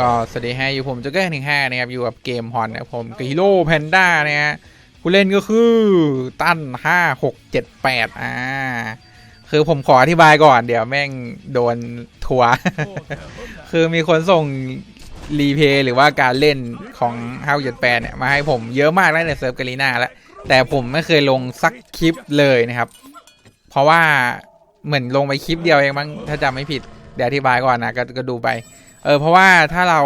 ก็สวัสดีให้อยู่ผมจะเก้หนึ่งห้านะครับ อยู่กับเกมฮอนนะผมกับฮีโร่แพนด้านะฮะผู้เล่นก็คือตั้นห้าหกเจ็ดแปดอ่า คือผมขออธิบายก่อนเดี๋ยวแม่งโดนทัวร์คือมีคนส่งรีเพย์หรือว่าการเล่นของเฮาเจ็ดแปดเนี่ย มาให้ผมเยอะมากแล้วในเซิร์ฟกาลีนาแล้ว แต่ผมไม่เคยลงสักคลิปเลยนะครับ เพราะว่าเหมือนลงไปคลิปเดียวเองมั้งถ้าจำไม่ผิดเดี๋ยวอธิบายก่อนนะกก็ดูไป เออเพราะว่าถ้าเรา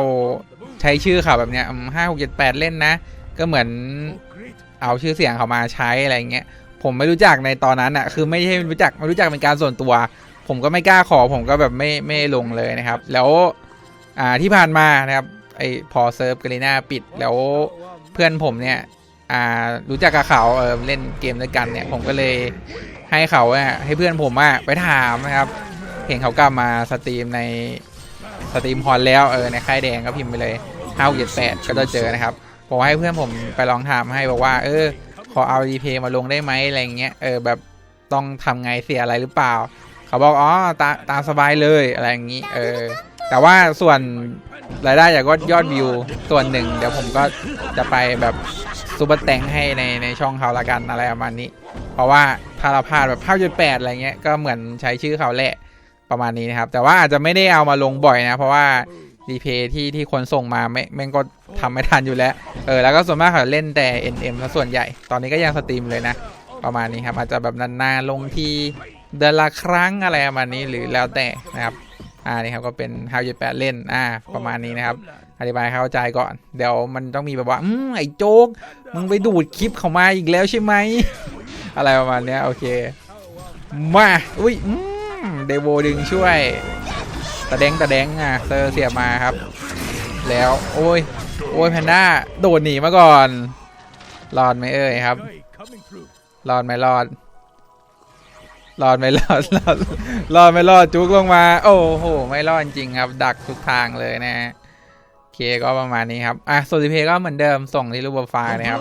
ใช้ชื่อเขาแบบเนี้ยห้าหกเจ็ดแปดเล่นนะ ก็เหมือนเอาชื่อเสียงเขามาใช้อะไรเงี้ยผมไม่รู้จักในตอนนั้นอะคือไม่ใช่รู้จักไม่รู้จักเป็นการส่วนตัว ผมก็ไม่กล้าขอผมก็แบบไม่ไม่ลงเลยนะครับ แล้วอ่าที่ผ่านมานะครับไอพอเซิร์ฟกาลีนาปิดแล้วเพื่อนผมเนี่ยอ่ารู้จักกับเขาเออเล่นเกมด้วยกันเนี่ยผมก็เลยให้เขาอะให้เพื่อนผมอะไปถามนะครับเห็นเขากลับมาสตรีมใน สตรีมฮอนแล้วเออในค่ายแดงก็พิมพ์ไปเลยห้าเจ็ดแปดก็จะเจอนะครับบอกให้เพื่อนผมไปลองถามให้บอกว่า เออ ขอเอารีเพย์มาลงได้ไหมอะไรเงี้ยเออแบบต้องทำไงเสียอะไรหรือเปล่า เขาบอกอ๋อตาตามสบายเลยอะไรอย่างนี้เออแต่ว่าส่วนรายได้จากยอดวิวส่วนหนึ่ง เดี๋ยวผมก็จะไปแบบซูเปอร์แตงให้ในในช่องเขาละกันอะไรประมาณนี้ เพราะว่าถ้าเราพลาดแบบภาพจุดแปดอะไรเงี้ยก็เหมือนใช้ชื่อเขาแหละ ประมาณนี้นะครับ แต่ว่าอาจจะไม่ได้เอามาลงบ่อยนะ เพราะว่ารีเพย์ที่ที่คนส่งมาไม่แม่งก็ทำไม่ทันอยู่แล้วเออแล้วก็ส่วนมากเขาเล่นแต่ NM ซะส่วนใหญ่ ตอนนี้ก็ยังสตรีมเลยนะ ประมาณนี้ครับอาจจะแบบนานๆลงทีเดือนละครั้งอะไรประมาณนี้หรือแล้วแต่นะครับอ่านี่ครับก็เป็น How ย8เล่นอ่าประมาณนี้นะครับ อธิบายเข้าใจก่อน เดี๋ยวมันต้องมีแบบว่า อืมไอ้โจ๊ก มึงไปดูดคลิปเขามาอีกแล้วใช่ไหม อะไรประมาณเนี้ยโอเค มา อุ้ยอืม เดโวดึงช่วยตะแดงตะแดงอะเซอร์เสียมาครับ แล้วโอ้ยโอ้ยแพนด้าโดดหนีมาก่อนรอดไหมเอ่ยครับรอดไหมรอดรอดไหมรอดรอดรอดไหมรอดจุกลงมา โอ้โห ไม่รอดจริงครับ ดักทุกทางเลยนะเคก็ประมาณนี้ครับ อะโซลิเพก็เหมือนเดิมส่งที่รูปไฟล์นะครับ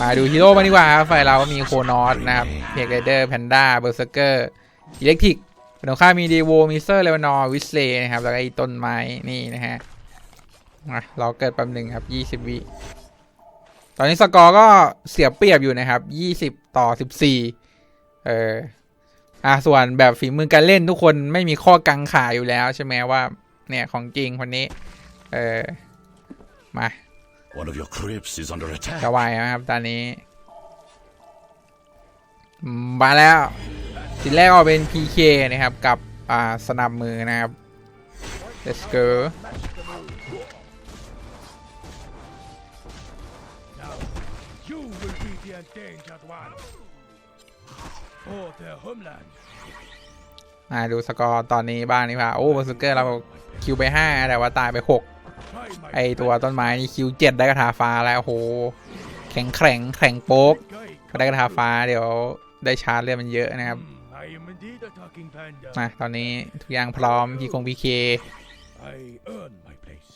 มาดูฮีโร่มาดีกว่าครับฝ่ายเราก็มีโคนอสนะครับเพกเดอร์แพนด้าเบอร์เซอร์เกอร์ อิเล็กทริกตรงข้ามมีดีโวมิเซอร์เลวานอร์วิสเลย์นะครับ แล้วก็ไอ้ต้นไม้นี่นะฮะมาเราเกิดแป๊บหนึ่งครับยี่สิบวิตอนนี้สกอร์ก็เสียเปรียบอยู่นะครับยี่สิบต่อสิบสี่เอออะส่วนแบบฝีมือการเล่นทุกคนไม่มีข้อกังขาอยู่แล้วใช่ไหมว่า เนี่ยของจริงคนนี้ เออมา One of your crypts is under attack. จะไหวนะครับตอนนี้อื มาแล้วทีแรกออกเป็น PK นะครับ กับอ่าสนับมือนะครับ let's go อ่าดูสกอร์ตอนนี้บ้างนี่ป่ะโอ้เบอร์ซูเกอร์เราคิวไป 5 แต่ว่าตายไป 6 ไอตัวต้นไม้นี่คิว 7 ได้กระทาฟ้าแล้วโอ้โห แข็งแข็งแข็งโป๊กก็ได้กระทาฟ้าเดี๋ยว ได้ชาร์จเลือดมันเยอะนะครับ Hmm, I am indeed a talking panda. มาตอนนี้ทุกอย่างพร้อมพีคงพีเค I earn my place.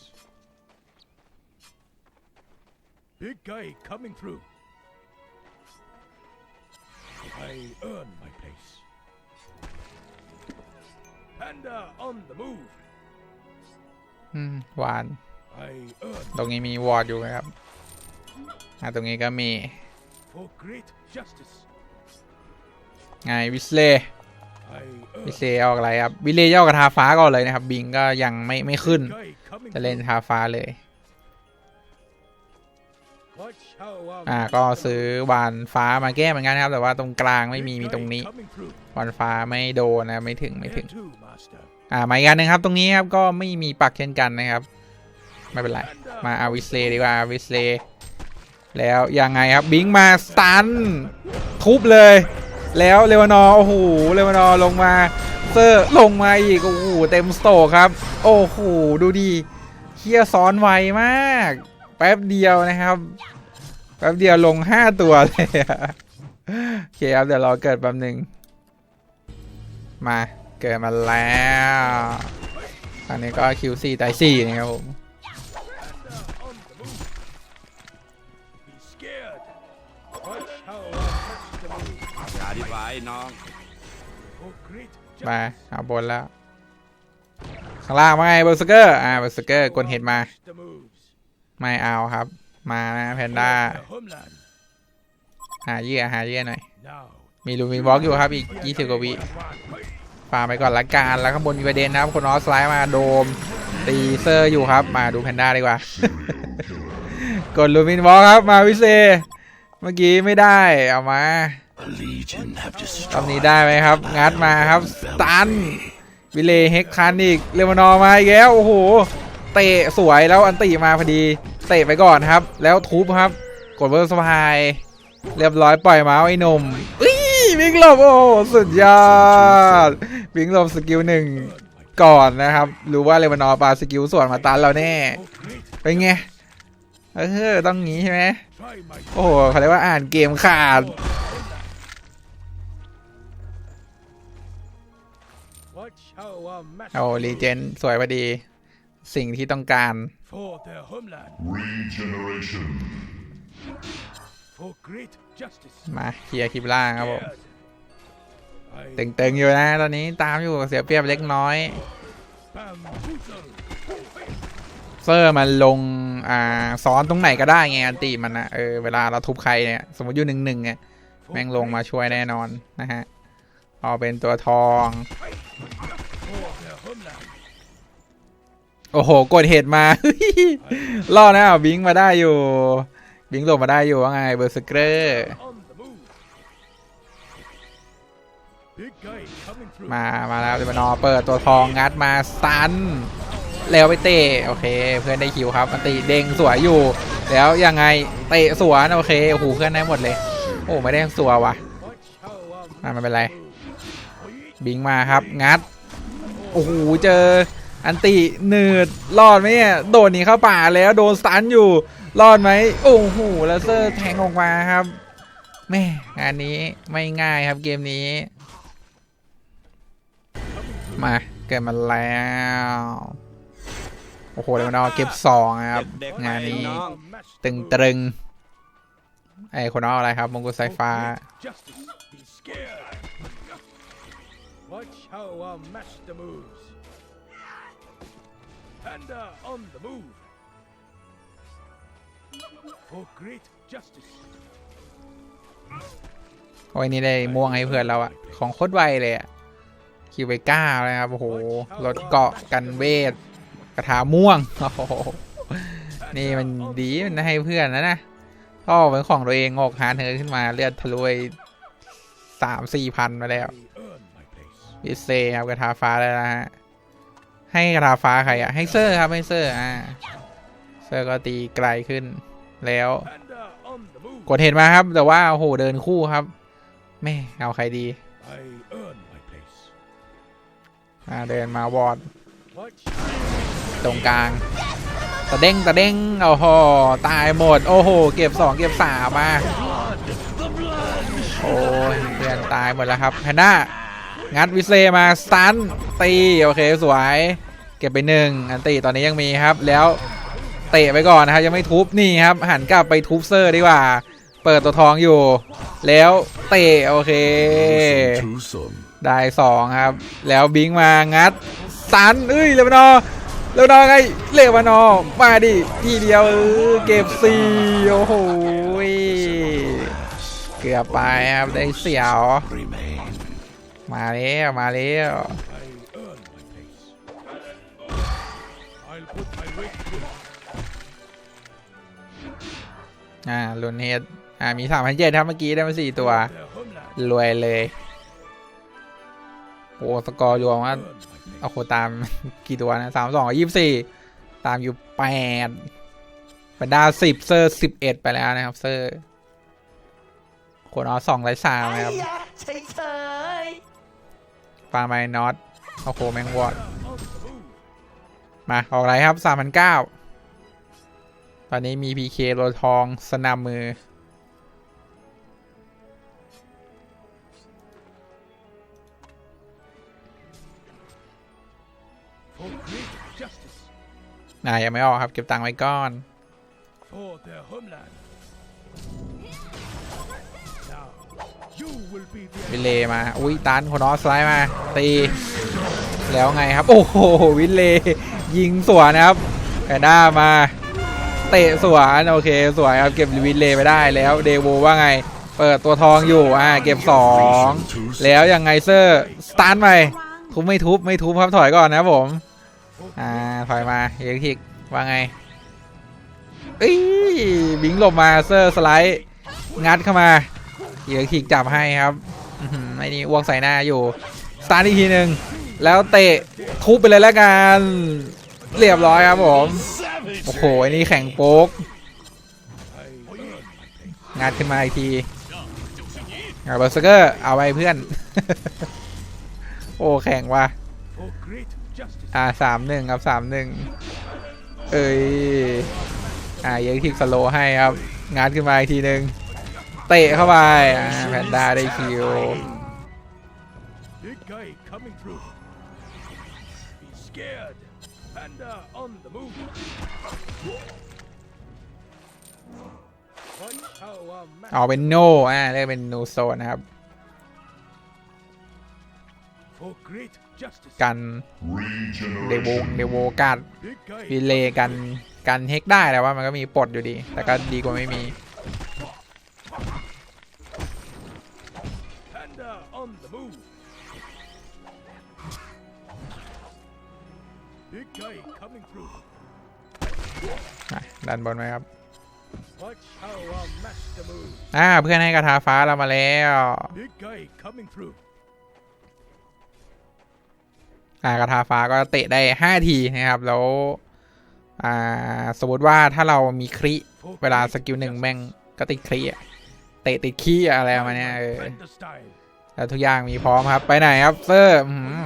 Big guy coming through. I earn my place. Panda on the move. อืมหวาน I earn ตรงนี้มีวอร์ดอยู่นะครับอ่าตรงนี้ก็มี for great justice. ไงวิสเล่วิสเล่ออกอะไรครับวิเล่ย่อกระทาฟ้าก่อนเลยนะครับ บิงก็ยังไม่ไม่ขึ้น จะเล่นทาฟ้าเลย อ่าก็ซื้อวานฟ้ามาแก้เหมือนกันนะครับ แต่ว่าตรงกลางไม่มีมีตรงนี้วานฟ้าไม่โดนนะไม่ถึงไม่ถึง อ่ามาอีกอันหนึ่งครับ ตรงนี้ครับก็ไม่มีปักเช่นกันนะครับ ไม่เป็นไร มาเอาวิสเลดีกว่าวิสเลแล้วยังไงครับบิงมาสตันทุบเลย แล้วเลวานอร์โอ้โหเลวานอร์ลงมาเซอร์ลงมาอีกโอ้โหเต็มสโตรครับ โอ้โหดูดีเฮียซ้อนไวมาก แป๊บเดียวนะครับแป๊บเดียวลง5ตัวเลยโอเคครับเดี๋ยวรอเกิดแป๊บหนึ่งมาเกิดมาแล้วอันนี้ก็ Q4 ตาย4นะครับผม น้องมา เอาบนแล้ว ข้างล่างว่าไงเบอร์สเกอร์ อ่าเบอร์สเกอร์กดเห็ดมา ไม่เอาครับ มานะแพนด้า หาเยื่อหาเยื่อหน่อย มีลูมินบล็อกอยู่ครับ อีก20กว่าวิฟาไปก่อนละกัน แล้วข้างบนมีประเด็นนะครับ คนออสไลด์มาโดม ตีเซอร์อยู่ครับ มาดูแพนด้าดีกว่า กดลูมินบล็อกครับ มาวิเซ เมื่อกี้ไม่ได้ เอามา รอบ destroyed นี้ได้ไหมครับ งัดมาครับสตัน วิเลเฮกคันอีกเรมานอร์มาอีกแล้ว โอ้โห เตะสวยแล้วอันติมาพอดี เตะไปก่อนครับ แล้วทุบครับ กดเบอร์สพายเรียบร้อยปล่อยเมาส์ไอ้หนุ่มอุ้ยวิ่งหลบโอ้โหสุดยอด วิ่งหลบสกิลหนึ่งก่อนนะครับ รู้ว่าเรมานอร์ปาสกิลส่วนมาตันเราแน่ Oh, great. เป็นไงเออต้องงี้ใช่ไหม Try my โอ้โหเขาเรียกว่าอ่านเกมขาด โอ้รีเจนสวยพอดี สิ่งที่ต้องการ มาเคลียร์คลิปล่างครับผมตึงๆอยู่นะ ตอนนี้ตามอยู่เสียเปรียบเล็กน้อย เซอร์มันลง อ่าซ้อนตรงไหนก็ได้ไงอันติมันนะเออเวลาเราทุบใครเนี่ย สมมติอยู่หนึ่งหนึ่งเนี่ยแม่งลงมาช่วยแน่นอนนะฮะ เอาเป็นตัวทอง โอ้โห กดเห็ดมารอนะเอาบิงมาได้อยู่ บิงหลบมาได้อยู่ว่าไงเบอร์สเกอร์มามาแล้วเดมานอเปิดตัวทองงัดมาสันแล้วไปเตะโอเค เพื่อนได้คิวครับอันติเด้งสวยอยู่ แล้วยังไงเตะสวนโอเคโอ้โหเพื่อนได้หมดเลย โอ้ไม่ได้สัววะ Watch how our อะไม่เป็นไร บิงมาครับงัดโอ้โหเจอ อันติหนืดรอดไหมเนี่ยโดดหนีเข้าป่าแล้วโดนสตันอยู่รอดไหมโอ้โหแล้วเซอร์แทงออกมาครับแม่งานนี้ไม่ง่ายครับเกมนี้ มาเกิดมาแล้วโอ้โหเลยวมันเอาเก็บสองครับ งานนี้ ตึงตรึงไอ้คนเอาอะไรครับมงกุฎสายฟ้า Panda on the move. For great justice. โอ้ยนี่ได้ม่วงให้เพื่อนเราอะของโคตรไวเลยอะคิวไปก้าเลยครับโอ้โหรถเกาะกันเวทกระถาม่วงโอ้โหนี่มันดีมันให้เพื่อนนะนะพ่อเป็นของตัวเองออกหาเธอขึ้นมาเลือดทะลุยสามสี่พันมาแล้ว They earn my place. พิเซครับกระทาฟ้าได้แล้วฮะ ให้ราฟ้าใครอะให้เซอร์ครับให้เซอร์อ่าเซอร์ก็ตีไกลขึ้นแล้วกดเห็นมาครับ แต่ว่าโอ้โหเดินคู่ครับแม่เอาใครดีอ่าเดินมาวอดตรงกลางตะเด้งตะเด้งโอ้โหตายหมด โอ้โห เก็บสองเก็บสามมาโอ้ยเพื่อนตายหมดแล้วครับแพนด้า งัดวิเซมาสตันตีโอเคสวย เก็บไปหนึ่งอันตีตอนนี้ยังมีครับ แล้วเตะไปก่อนนะครับยังไม่ทุบนี่ครับ หันกลับไปทุบเซอร์ดีกว่า เปิดตัวทองอยู่ แล้วเตะโอเค ได้สองครับ แล้วบิงมางัดสันเอ้ยเลวานอเลวานอไงเลวานอมาดิทีเดียวเก็บสี่โอ้โหเกือบไปครับได้เสียว มาแล้วมาแล้วอ่าลุนเฮดอ่ามีสามพันเจ็ดครับเมื่อกี้ได้มาสี่ตัว รวยเลยโอ้สกอร์รวมว่า Earn my place. โอ้โหตามกี่ตัวนะสามสองยี่สิบสี่ตามอยู่แปดบรรดาสิบเซอร์สิบเอ็ดไปแล้วนะครับ เซอร์คนเอาสองไรสามนะครับเปาไมน็อตโอ้โหแมงวอดมาออกไรครับสามพันเก้าตอนนี้มีพีเคโรทองสนามมือ For great justice. อ่ายังไม่ออกครับ เก็บตังค์ไว้ก่อน For their homeland. วิเลมา อุ้ยตันโคนอสไลด์มา ตี แล้วไงครับ โอ้โห วินเลย์ยิงสวนนะครับแพนด้ามา เตะสวนโอเค สวยครับ เก็บวินเลไปได้แล้วเดโวว่าไง เปิดตัวทองอยู่ อ่า เก็บ 2 แล้วยังไงเซอร์ สตาร์ทไปทุบไม่ทุบ ไม่ทุบครับถอยก่อนนะผม อ่า ถอยมาเฮกทิกว่าไงอ้ยบิงหลบมาเซอร์สไลด์ งัดเข้ามา เฮกทิกจับให้ครับไอ้นี่อ้วกใส่หน้าอยู่สตาร์ทอีกทีหนึ่งแล้วเตะทุบไปเลยแล้วกันเรียบร้อยครับผมโอ้โหไอ้นี่แข่งโป๊กงัดขึ้นมาอีกทีอาเบอร์สเกอร์เอาไว้เพื่อน โอ้แข่งว่ะอ่าสามหนึ่งครับสามหนึ่งเอ้ยอ่าเยังทิกสโลให้ครับงัดขึ้นมาอีกทีหนึ่ง เตะเข้าไปอ่าแพนด้าได้คิว Big guy coming through. Be scared. Panda on the move. Watch how our เอา master เป็นโนอ่าเรียกเป็นโนโซนนะครับ for great justice. กันเดวงเดโวกัด Big guy วิเลย์กันกันเฮกได้แต่ว่ามันก็มีปลดอยู่ดี แต่ก็ดีกว่าไม่มี guy coming through. อะดันบนไหมครับ Watch how our master moves. อ่าเพื่อนให้กระทาฟ้าเรามาแล้ว Big guy coming through. อ่ากระทาฟ้าก็เตะได้ห้าทีนะครับ แล้ว อ่า สมมติว่าถ้าเรามีคริ For เวลา great สกิลหนึ่ง justice. แม่งก็ติดคริอะเตะติดขี้อะอะไรประมาณเนี้ยเออ Panda style. แล้วทุกอย่างมีพร้อมครับ ไปไหนครับเซอร์อื้อหือ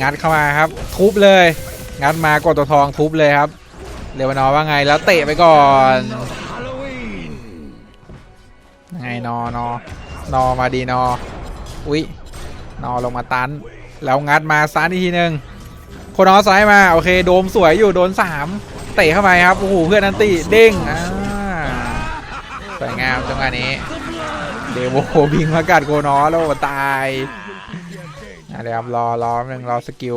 งัดเข้ามาครับ ทุบเลย งัดมากดตัวทองทุบเลยครับเรวานอว่าไงแล้วเตะไปก่อนไงนอนอนอมาดีนออุ๊ยนอลงมาตัน แล้วงัดมาซันอีกทีหนึ่งโคนอซ้ายมาโอเคโดมสวยอยู่โดนสามเตะเข้าไปครับโอ้โหเพื่อนนันตีเด้งอ่าสวยงามจังหวะนี้เดวโวบิงมากัดโคนอแล้วตาย เดี๋ยวครับรอรอหนึ่งรอสกิล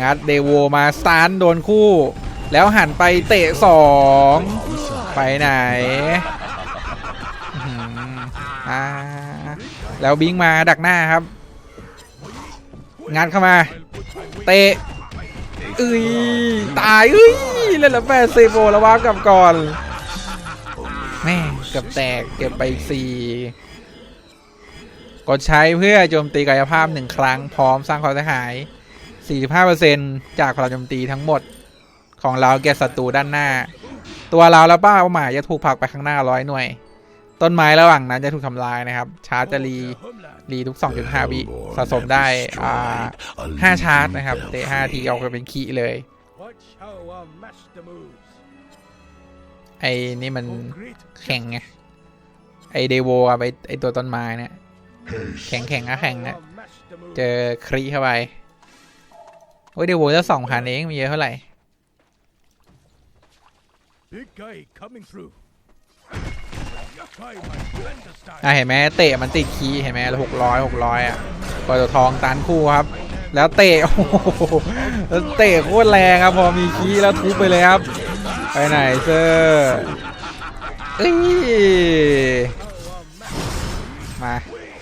งัดเดโวมาสตันโดนคู่ แล้วหันไปเตะสองไปไหนอ่าแล้วบิงมาดักหน้าครับ งัดเข้ามา เตะเอ้ยตายเอ้ยเล่นละแปดสิบโอแล้ววากับก่อนแม่งเกือบแตกเก็บไปสี่ กดใช้เพื่อโจมตีกายภาพหนึ่งครั้งพร้อมสร้างความเสียหาย 45%จากพลังโจมตีทั้งหมดของเราแก่ศัตรูด้านหน้า ตัวเราและเป้าหมายจะถูกผลักไปข้างหน้าร้อยหน่วย ต้นไม้ระหว่างนั้นจะถูกทำลายนะครับ ชาร์จจะรีรีทุก 2.5 วิสะสมได้อ่าห้าชาร์จนะครับเตะ5ทีเอาไปเป็นคีย์เลยไอ้นี่มันแข่งไงไอเดโวกับไอไอตัวต้นไม้เนี่ย แข่งแข่งอะแข่ง how เนี่ย our master moves. เจอครีเข้าไป โอ้ยเดโวจะสองพันเองมีเยอะเท่าไหร่ Big guy coming through. Try my Panda style. อะเห็นไหมเตะมันติดคีย์เห็นไหมหกร้อยหกร้อยอะกดตัวทองตันคู่ครับ แล้วเตะโอ้โหแล้วเตะโคตรแรงครับ พอมีคีย์แล้วทุบไปเลยครับ ไปไหนเซอร์เอ้ยมา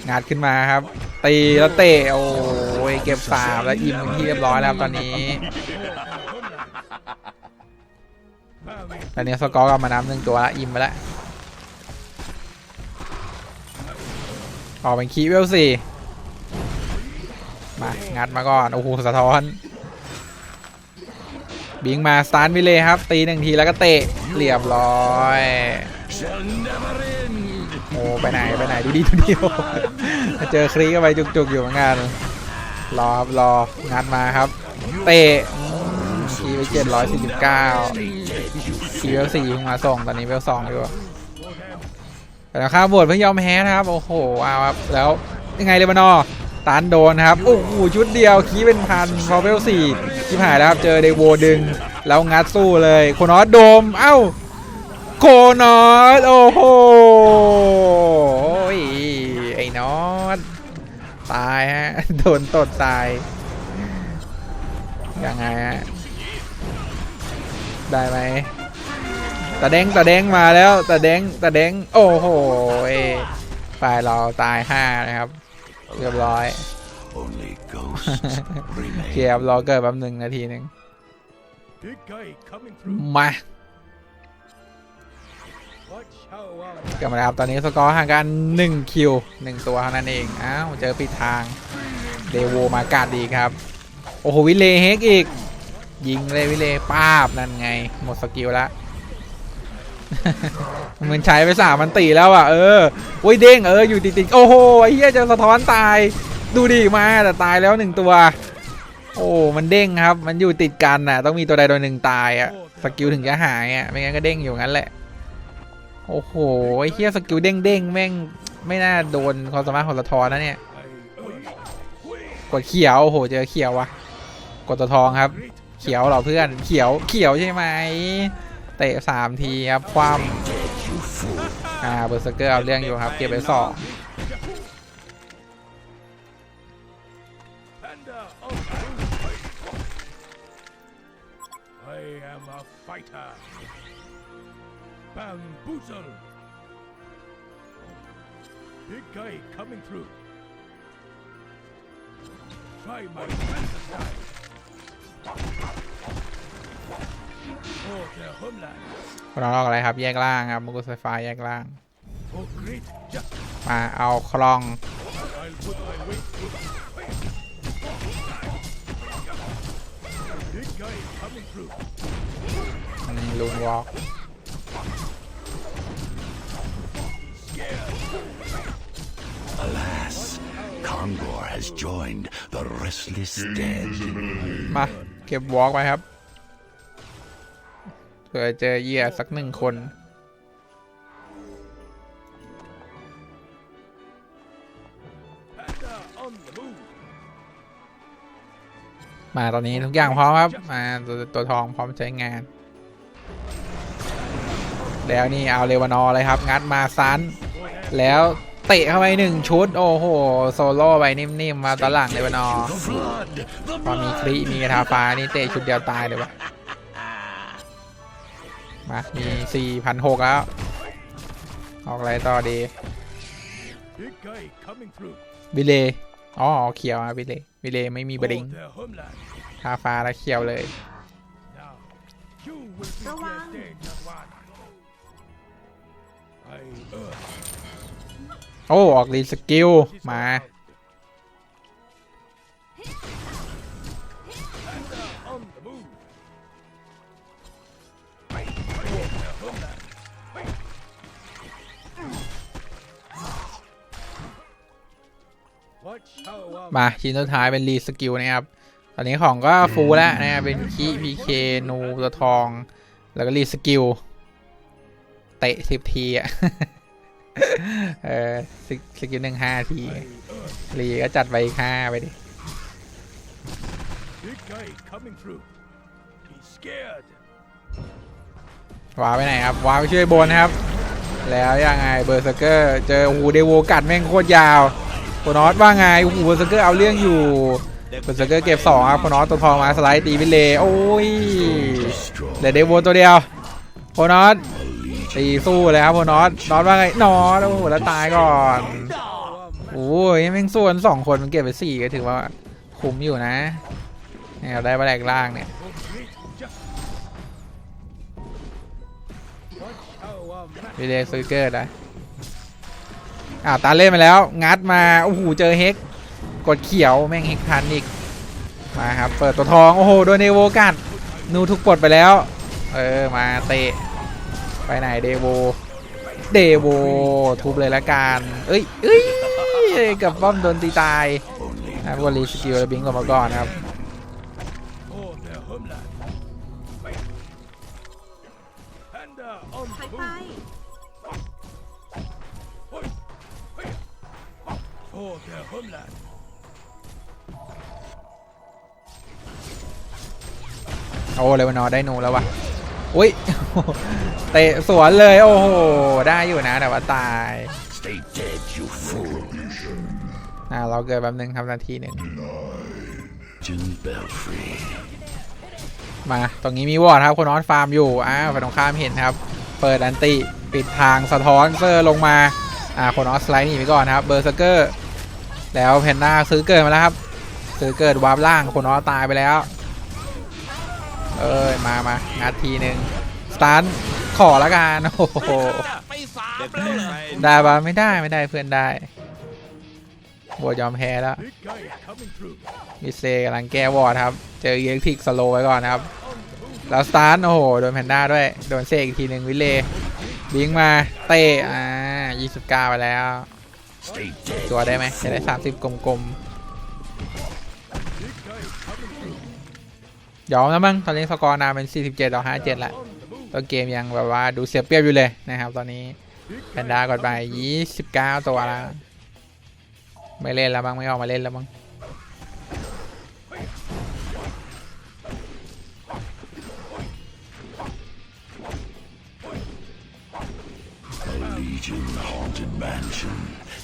งัดขึ้นมาครับ ตีแล้วเตะโอ้ยเก็บสามแล้วอิ่มที่เรียบร้อยแล้วตอนนี้ตอนนี้สกอร์กลับมาน้ำหนึ่งตัวละอิ่มไปแล้วออกเป็นคีเวลสี่มา งัดมาก่อน โอ้โห สะท้อน บิงมาสตาร์วิเลยครับ ตีหนึ่งทีแล้วก็เตะเรียบร้อย ไปไหนไปไหนดูดิดูดิโอ้โหเจอครีเข้าไปจุกๆอยู่เหมือนกันรอครับรองัดมาครับ เตะคีไปเจ็ดร้อยสี่สิบเก้าคีเวลสี่มาส่งตอนนี้เวลสองอยู่าแต่ข้าวบวชเพิ่งยอมแพ้นะครับ โอ้โหเอาครับแล้วยังไงเลบานอตันโดนครับ โอ้โหชุดเดียวคีเป็นพันพอเวลสี่ชิบหายแล้วครับ เจอเดโวดึง แล้วงัดสู้เลยโคนอสโดม เอ้า โคนอสโอ้โหโอ้ยไอ้นอสตายฮะ โดนตดตาย ยังไงฮะ ได้ไหมตะเด้งตะเด้งมาแล้วตะเด้งตะเด้งโอ้โหเอ้ฝ่ายเราตายห้านะครับ เรียบร้อย Only ghosts เกีย remain. บรอเกิดแป๊บหนึ่งนาทีหนึ่ง Big guy coming through. มา Watch how our กลับมาแล้วครับ ตอนนี้สกอร์ห่างกัน1คิว1ตัวเท่านั้นเอง อ้าว เจอปิดทาง เดโวมากาดดีครับ โอ้โห วิเลเฮกอีก ยิงเลยวิเลป้าบ นั่นไง หมดสกิลแล้วมันใช้ไปสามมันตีแล้วอะ เออโอ้ยเด้งเออ อยู่ติดๆโอ้โหไอ้เหี้ยจะสะท้อนตาย ดูดิมาแต่ตายแล้วหนึ่งตัว โอ้มันเด้งครับ มันอยู่ติดกันน่ะ ต้องมีตัวใดตัวหนึ่งตายอะสกิลถึงจะหายอะไม่งั้นก็เด้งอยู่งั้นแหละ โอ้โหไอ้เฮี้ยสกิลเด้งเด้งๆแม่งไม่น่าโดนความสามารถของสะทอนนะเนี่ยกดเขียวโอ้โหเจอเขียววะกดตะทองครับ เขียวเหรอเพื่อนเขียวเขียวใช่ไหมเตะสามทีครับความอ่าเบอร์เซเกอร์เอาเรื่องอยู่ครับเก็บไปสอง Bamboozle. Big guy coming through. Try my panda style. For the homeland. คนเราออกอะไรครับ แยกล่างครับมุกุสไฟฟ้าแยกล่าง For great justice. มาเอาคลอง I'll put my weight to the Big guy coming through. ลูนวอล์ก Kongor has joined the restless dead. มาเก็บวอล์กไปครับเผื่อเจอเหยื่อสักหนึ่งคน มาตอนนี้ทุกอย่างพร้อมครับ มาตัวตัวทองพร้อมใช้งาน แล้วนี่เอาเรวานอร์เลยครับ งัดมาซันแล้ว เตะเข้าไปหนึ่งชุด โอ้โห โซโล่ไปนิ่มๆ มาตอนหลังเรวานอร์ The flood! The พอมีครีมีกระทาฟ้านี่เตะชุดเดียวตายเลยวะ มา มี4,600แล้ว ออกอะไรต่อดี Big guy coming through. บิเลอ๋อเขียวอะบิเลบิเลไม่มีบ For ดิง their homeland. ทาฟ้าแล้วเขียวเลย Now, you will be โอ้ ออกรีสกิล มา มาชิ้นสุดท้ายเป็นรีสกิลนะครับ ตอนนี้ของก็ฟูลแล้วนะเป็นคีพีเคนูตัวทอง แล้วก็รีสกิล เตะสิบทีอะ เออสกสกิลหนึ่งห้าทีรีก็จัดไปอีกห้าไปดิ Big guy coming through. Be scared. ว้าไปไหนครับว้าไปช่วยบนนะครับ แล้วยังไงเบอร์เซอร์เกอร์เจอโอ้โหเดโวกัดแม่งโคตรยาวโคโนอสว่าไงโอ้โหเบอร์เซอร์เกอร์เอาเรื่องอยู่เบอร์เซอร์เกอร์เก็บสองครับโคโนอสตัวทองมาสไลด์ตีวิเลย์โอ้ยเหลือเดโวตัวเดียวโคนอส ตีสู้เลยครับโคนอสนอสว่าไงนอสโอ้โหแล้วตายก่อนโอ้ยแม่งส่วนสองคนมันเก็บไปสี่ก็ถือว่าคุ้มอยู่นะเนี่ยเราได้มาแหลกล่างเนี่ยวิเลย์ซูเกอร์นะอ่าวตาเล่นมาแล้ว งัดมาโอ้โหเจอเฮกกดเขียวแม่งเฮกทันอีกมาครับเปิดตัวทอง โอ้โหโดนเดโวกัดนูทุกปลดไปแล้ว เออ มาเตะ ไปไหนเดโวเดโวทุบเลยละกันเอ้ยเอ้ยกับป้อมโดนตีตายนะวอลีสกิลบิงกลับมาก่อนครับโอ้เลยวันนอได้นูแล้ววะ อุ้ยเตะสวนเลย โอ้โห ได้อยู่นะแต่ว่าตาย stay dead, you fool. อ่าเราเกิดแป๊บนึงครับนาทีหนึ่ง Jin Belfry. มา ตรงนี้มีวอร์ดครับคนนอนฟาร์มอยู่อ้าวไปตรงข้ามเห็นครับ เปิดอันติปิดทางสะท้อนเซอร์ลงมาอ่าคนนอนสไลด์หนีไปก่อนครับเบอร์เซอร์เกอร์แล้วแพนด้าซื้อเกิดมาแล้วครับซื้อเกิดวาร์ปล่างคนนอนตายไปแล้ว เอ้ยมามางัดทีหนึ่งสตันขอละกันโอ้โหไปสามแล้วเหรอได้ปะไม่ได้ไม่ได้เพื่อนได้บัวยอมแพ้แล้ว Big guy coming through. มิเซกำลังแก้วอร์ดครับ เจอเอ็กทิกสโลไว้ก่อนนะครับแล้วสตาร์ทโอ้โหโดนแพนด้าด้วยโดนเซกอีกทีหนึ่งวิเลย์บิงมาเตะอ่า29ไปแล้ว Stay dead. ตัวได้ไหมจะได้30กลมๆ ยอมแล้วมั้งตอนนี้สกอร์นำเป็น 47ต่อ57ละตัวเกมยังแบบว่าดูเสียเปรียบอยู่เลยนะครับ ตอนนี้แพนด้ากดไป 29 ตัวแล้วไม่เล่นแล้วมั้งไม่ออกมาเล่นแล้วมั้ง A Legion haunted mansion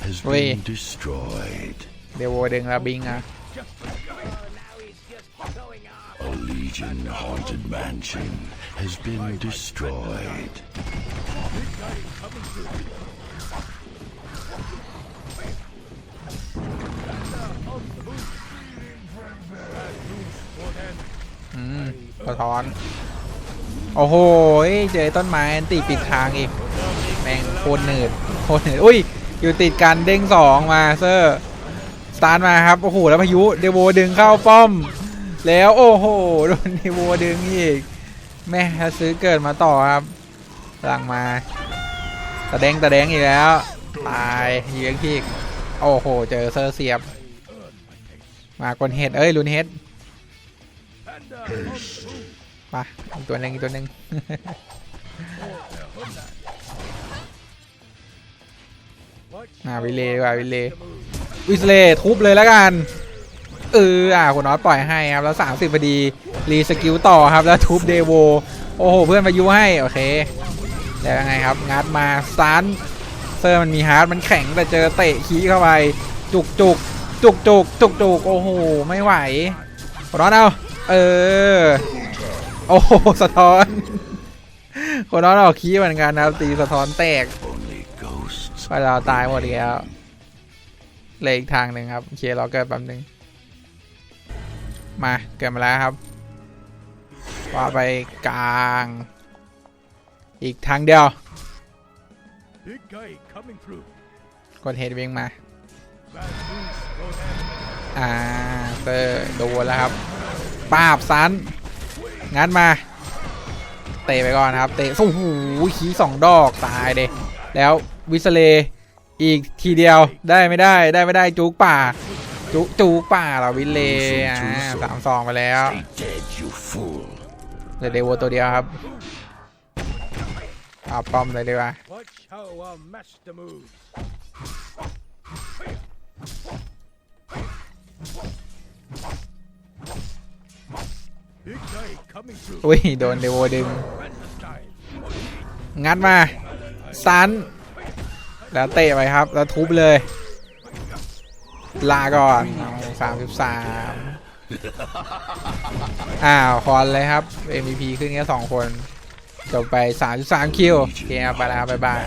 has Ui. been destroyed. เดโวดึงแล้วบิงอะ Legion haunted mansion has been destroyed. อืมสะท้อน โอ้โห เจอต้นไม้อันติปิดทางอีก แม่งโคตรหนืดโคตรหนืดอุ้ย อยู่ติดกันเด้งสองมาเซอร์ สตาร์ทมาครับ โอ้โห แล้วพายุ เดโวดึงเข้าป้อม แล้วโอ้โหโดนเดโวดึงอีก แม่ซื้อเกิดมาต่อครับหลังมาตะแดงตะแดงอีกแล้ว ตายเยิงพีกโอ้โห เจอเซอร์เสียบ มากนเห็ดเอ้ยลุนเห็ดมาอีกตัวหนึ่งอีกตัวหนึ่ง Watch อ่าวิเล I ว่ะ match วิเล the moves. วิสเลทุบเลยแล้วกัน เอออ่าคุณน็อตปล่อยให้ครับ แล้ว 30พอดี รีสกิลต่อครับ แล้วทุบเดโว โอ้โห เพื่อนมายุให้ โอเค แล้วยังไงครับ งัดมาสตันเซอร์มันมีฮาร์ดมันแข็งแต่เจอเตะขี้เข้าไป จุกจุกจุกจุกจุกจุกโอ้โห ไม่ไหวคุณน็อตเอา เออ โอ้โห สะท้อน คนน้องเอาขี้เหมือนกันนะตีสะท้อนแตกไปเราตายหมดแล้วเลยอีกทางหนึ่งครับโอเคเราเกิดแป๊บนึง มาเกิดมาแล้วครับว่าไปกลาง อีกทางเดียว Big guy coming through. กดเฮดวิ่งมา Bad news. Go ahead. อ่าเตอร์โดนแล้วครับป้าบซันงั้นมา เตะไปก่อนครับ เตะโอ้โหขี้สองดอกตายเดแล้ววิสเล อีกทีเดียวได้ไม่ได้ได้ไม่ได้จุกป่า จุจุกป่าเราวิสเลอ่าสามสองไปแล้ว stay dead, you fool. เหลือเดโวตัวเดียวครับเอาป้อมเลยดีกว่า Watch how I match the moves. Big guy coming through. อุ้ย โดนเดโวดึง Panda style. งัดมาซันแล้วเตะไปครับ แล้วทุบเลย ลาก่อนสามสิบสามอ้าวคอนเลยครับ MVP ขึ้นแค่สองคน จบไป33คิวโอเคครับไปแล้วบ๊ายบาย